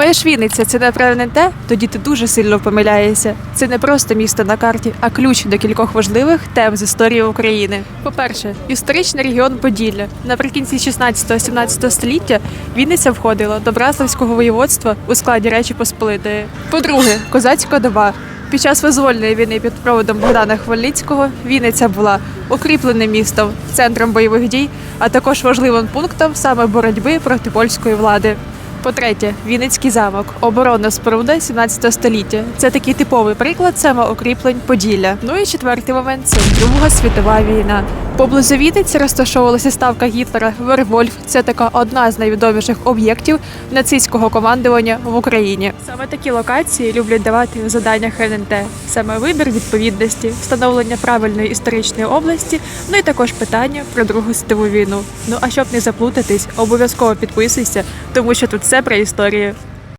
Думаєш, Вінниця це напевне те? Тоді ти дуже сильно помиляєшся. Це не просто місто на карті, а ключ до кількох важливих тем з історії України. По-перше, історичний регіон Поділля. Наприкінці 16-17 століття Вінниця входила до Браславського воєводства у складі Речі Посполитої. По-друге, козацька доба. Під час визвольної війни під проводом Богдана Хмельницького Вінниця була укріпленим містом, центром бойових дій, а також важливим пунктом саме боротьби проти польської влади. По-третє, Вінницький замок, оборонна споруда 17 століття. Це такий типовий приклад самоукріплень Поділля. Ну і четвертий момент це Друга світова війна. Поблизу Вінниці розташовувалася ставка Гітлера Вервольф. Це така одна з найвідоміших об'єктів нацистського командування в Україні. Саме такі локації люблять давати заданнях ННТ. Саме вибір відповідності, встановлення правильної історичної області, ну і також питання про Другу світову війну. Ну а щоб не заплутатись, обов'язково підписуйся, тому що тут все про історію.